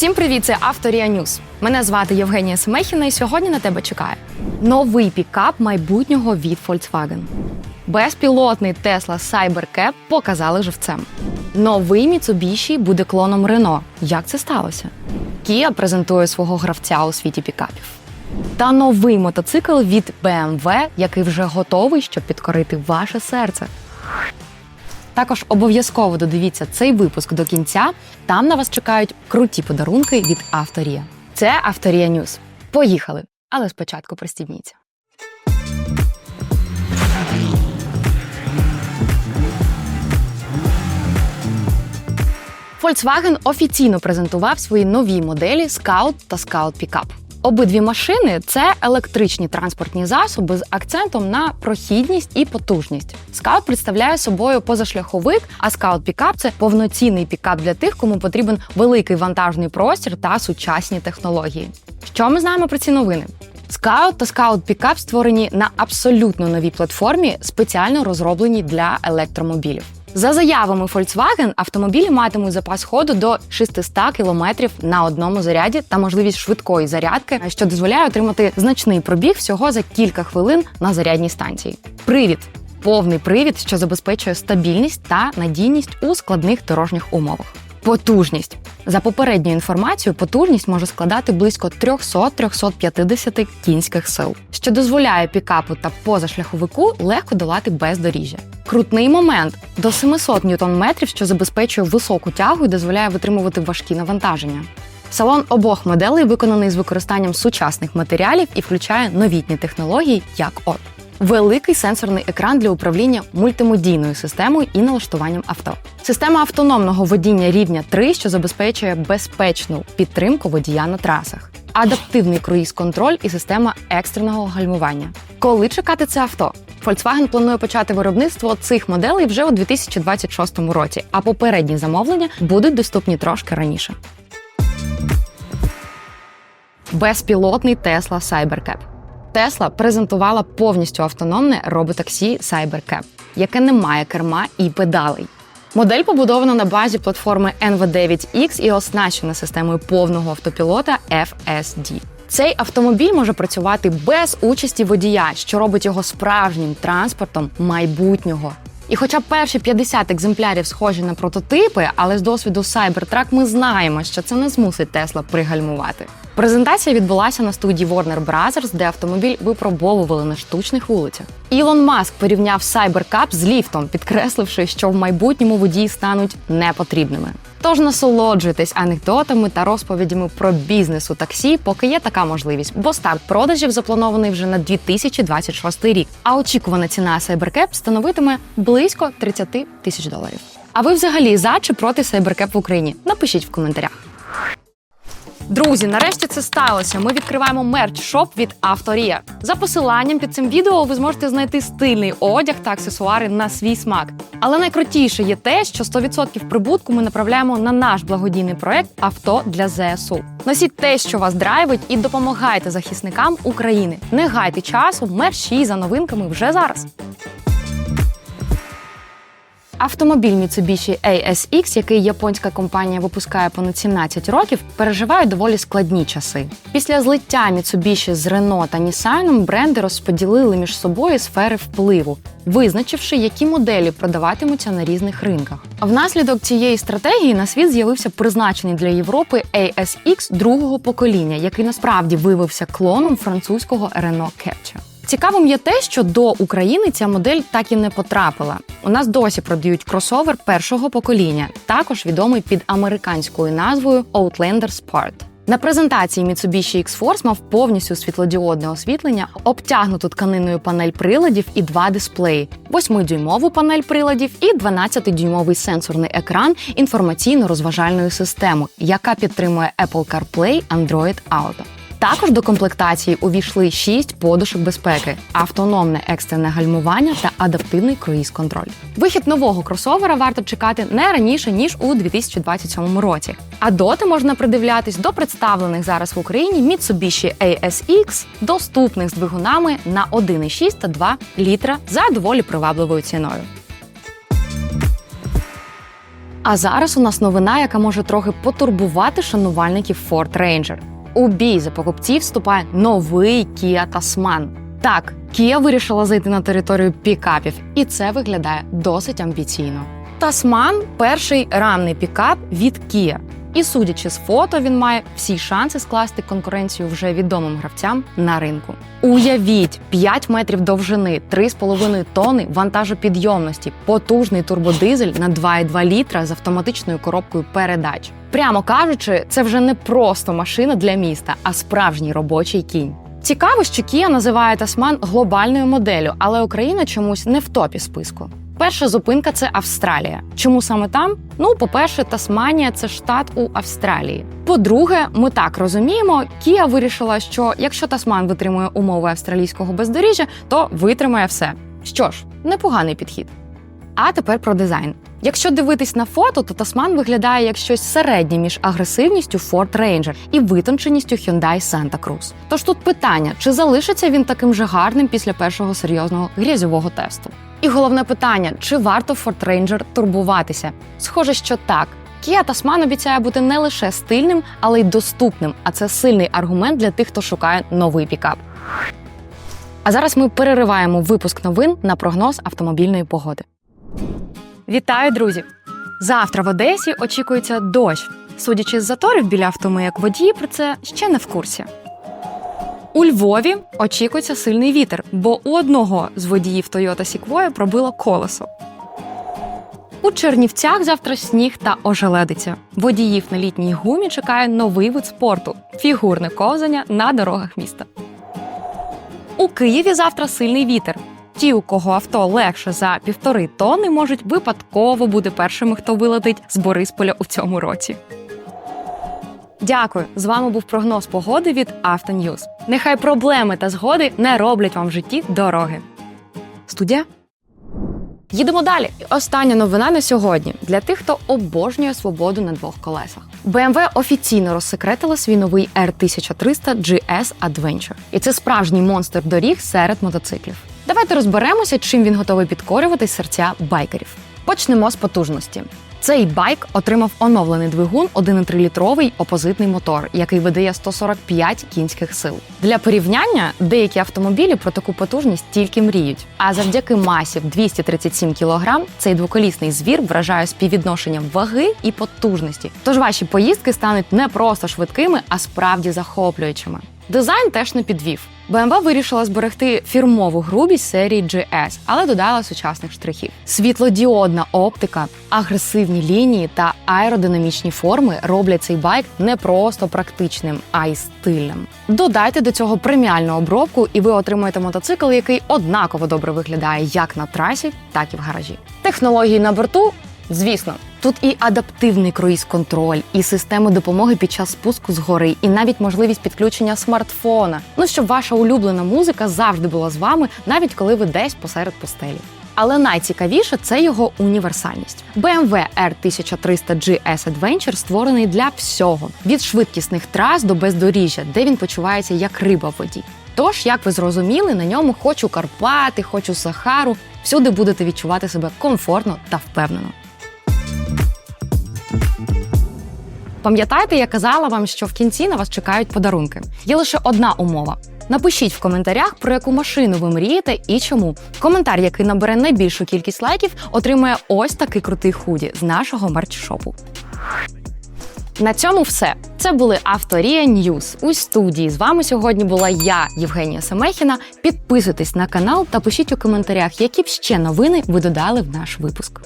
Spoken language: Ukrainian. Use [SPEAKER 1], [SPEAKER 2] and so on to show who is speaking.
[SPEAKER 1] Всім привіт, це Авторія Ньюс. Мене звати Євгенія Семехіна, і сьогодні на тебе чекає новий пікап майбутнього від Volkswagen. Безпілотний Tesla Cybercab показали живцем. Новий Mitsubishi буде клоном Renault. Як це сталося? Kia презентує свого гравця у світі пікапів. Та новий мотоцикл від BMW, який вже готовий, щоб підкорити ваше серце. Також обов'язково додивіться цей випуск до кінця. Там на вас чекають круті подарунки від Авторія. Це Авторія Ньюс. Поїхали! Але спочатку пристібніться. Volkswagen офіційно презентував свої нові моделі Scout та Scout Pickup. Обидві машини це електричні транспортні засоби з акцентом на прохідність і потужність. Скаут представляє собою позашляховик, а скаут пікап це повноцінний пікап для тих, кому потрібен великий вантажний простір та сучасні технології. Що ми знаємо про ці новини? Скаут та скаут пікап створені на абсолютно новій платформі, спеціально розроблені для електромобілів. За заявами Volkswagen, автомобілі матимуть запас ходу до 600 км на одному заряді та можливість швидкої зарядки, що дозволяє отримати значний пробіг всього за кілька хвилин на зарядній станції. Привід повний привід, що забезпечує стабільність та надійність у складних дорожніх умовах. Потужність за попередньою інформацією, потужність може складати близько 300-350 кінських сил, що дозволяє пікапу та позашляховику легко долати бездоріжжя. Крутний момент до 700 ньютон-метрів, що забезпечує високу тягу і дозволяє витримувати важкі навантаження. Салон обох моделей виконаний з використанням сучасних матеріалів і включає новітні технології, як от великий сенсорний екран для управління мультимедійною системою і налаштуванням авто. Система автономного водіння рівня 3, що забезпечує безпечну підтримку водія на трасах. Адаптивний круїз-контроль і система екстреного гальмування. Коли чекати це авто? Volkswagen планує почати виробництво цих моделей вже у 2026 році, а попередні замовлення будуть доступні трошки раніше. Безпілотний Tesla Cybercab. Tesla презентувала повністю автономне роботаксі Cybercab, яке не має керма і педалей. Модель побудована на базі платформи NV9X і оснащена системою повного автопілота FSD. Цей автомобіль може працювати без участі водія, що робить його справжнім транспортом майбутнього. І хоча перші 50 екземплярів схожі на прототипи, але з досвіду Cybertruck ми знаємо, що це не змусить Тесла пригальмувати. Презентація відбулася на студії Warner Brothers, де автомобіль випробовували на штучних вулицях. Ілон Маск порівняв Cybercab з ліфтом, підкресливши, що в майбутньому водії стануть непотрібними. Тож насолоджуйтесь анекдотами та розповідями про бізнес у таксі, поки є така можливість, бо старт продажів запланований вже на 2026 рік. А очікувана ціна Cybercab становитиме близько 30 тисяч доларів. А ви взагалі за чи проти Cybercab в Україні? Напишіть в коментарях. Друзі, нарешті це сталося. Ми відкриваємо мерч-шоп від Авторія. За посиланням під цим відео ви зможете знайти стильний одяг та аксесуари на свій смак. Але найкрутіше є те, що 100% прибутку ми направляємо на наш благодійний проект Авто для ЗСУ. Носіть те, що вас драйвить, і допомагайте захисникам України. Не гайте часу, мерщій за новинками вже зараз. Автомобіль Mitsubishi ASX, який японська компанія випускає понад 17 років, переживає доволі складні часи. Після злиття Mitsubishi з Renault та Nissan бренди розподілили між собою сфери впливу, визначивши, які моделі продаватимуться на різних ринках. Внаслідок цієї стратегії на світ з'явився призначений для Європи ASX другого покоління, який насправді виявився клоном французького Renault Captur. Цікавим є те, що до України ця модель так і не потрапила. У нас досі продають кросовер першого покоління, також відомий під американською назвою Outlander Sport. На презентації Mitsubishi X-Force мав повністю світлодіодне освітлення, обтягнуту тканиною панель приладів і два дисплеї: 8-дюймову панель приладів і 12-дюймовий сенсорний екран інформаційно-розважальної системи, яка підтримує Apple CarPlay, Android Auto. Також до комплектації увійшли 6 подушок безпеки, автономне екстрене гальмування та адаптивний круїз-контроль. Вихід нового кросовера варто чекати не раніше ніж у 2027 році. А доти можна придивлятись до представлених зараз в Україні Mitsubishi ASX, доступних з двигунами на 1,6 та 2 літра за доволі привабливою ціною. А зараз у нас новина, яка може трохи потурбувати шанувальників Ford Ranger. У бій за покупців вступає новий Kia Tasman. Так, Kia вирішила зайти на територію пікапів, і це виглядає досить амбіційно. Tasman – перший ранний пікап від Kia. І судячи з фото, він має всі шанси скласти конкуренцію вже відомим гравцям на ринку. Уявіть 5 метрів довжини, 3,5 тонни вантажопідйомності, потужний турбодизель на 2,2 літра з автоматичною коробкою передач. Прямо кажучи, це вже не просто машина для міста, а справжній робочий кінь. Цікаво, що Kia називає Тасман глобальною моделлю, але Україна чомусь не в топі списку. Перша зупинка це Австралія. Чому саме там? Ну, по-перше, Тасманія це штат у Австралії. По-друге, ми так розуміємо, Кія вирішила, що якщо Тасман витримує умови австралійського бездоріжжя, то витримає все. Що ж, непоганий підхід. А тепер про дизайн. Якщо дивитись на фото, то Тасман виглядає як щось середнє між агресивністю Ford Ranger і витонченістю Hyundai Santa Cruz. Тож тут питання, чи залишиться він таким же гарним після першого серйозного грязьового тесту? І головне питання: чи варто Ford Ranger турбуватися? Схоже, що так. Kia Tasman обіцяє бути не лише стильним, але й доступним. А це сильний аргумент для тих, хто шукає новий пікап. А зараз ми перериваємо випуск новин на прогноз автомобільної погоди. Вітаю, друзі! Завтра в Одесі очікується дощ. Судячи з заторів біля автомийок водії про це ще не в курсі. У Львові очікується сильний вітер, бо у одного з водіїв Toyota Sequoia пробило колесо. У Чернівцях завтра сніг та ожеледиця. Водіїв на літній гумі чекає новий вид спорту фігурне ковзання на дорогах міста. У Києві завтра сильний вітер. Ті, у кого авто легше за півтори тонни, можуть випадково бути першими, хто вилетить з Борисполя у цьому році. Дякую. З вами був прогноз погоди від Автоньюз. Нехай проблеми та згоди не роблять вам в житті дороги. Студія. Їдемо далі. Остання новина на сьогодні для тих, хто обожнює свободу на двох колесах. BMW офіційно розсекретила свій новий R1300 GS Adventure. І це справжній монстр доріг серед мотоциклів. Давайте розберемося, чим він готовий підкорювати серця байкерів. Почнемо з потужності. Цей байк отримав оновлений двигун 1,3-літровий опозитний мотор, який видає 145 кінських сил. Для порівняння деякі автомобілі про таку потужність тільки мріють. А завдяки масі в 237 кг цей двоколісний звір вражає співвідношенням ваги і потужності. Тож ваші поїздки стануть не просто швидкими, а справді захоплюючими. Дизайн теж не підвів. BMW вирішила зберегти фірмову грубість серії GS, але додала сучасних штрихів. Світлодіодна оптика, агресивні лінії та аеродинамічні форми роблять цей байк не просто практичним, а й стильним. Додайте до цього преміальну обробку, і ви отримаєте мотоцикл, який однаково добре виглядає як на трасі, так і в гаражі. Технології на борту. Звісно, тут і адаптивний круїз-контроль, і системи допомоги під час спуску з гори, і навіть можливість підключення смартфона. Ну щоб ваша улюблена музика завжди була з вами, навіть коли ви десь посеред постелі. Але найцікавіше це його універсальність. BMW R1300 GS Adventure створений для всього від швидкісних трас до бездоріжжя, де він почувається як риба в воді. Тож, як ви зрозуміли, на ньому хочу Карпати, хочу Сахару. Всюди будете відчувати себе комфортно та впевнено. Пам'ятаєте, я казала вам, що в кінці на вас чекають подарунки. Є лише одна умова. Напишіть в коментарях, про яку машину ви мрієте і чому. Коментар, який набере найбільшу кількість лайків, отримує ось такий крутий худі з нашого мерч-шопу. На цьому все. Це були Авторія Ньюз. У студії з вами сьогодні була я, Євгенія Семехіна. Підписуйтесь на канал та пишіть у коментарях, які б ще новини ви додали в наш випуск.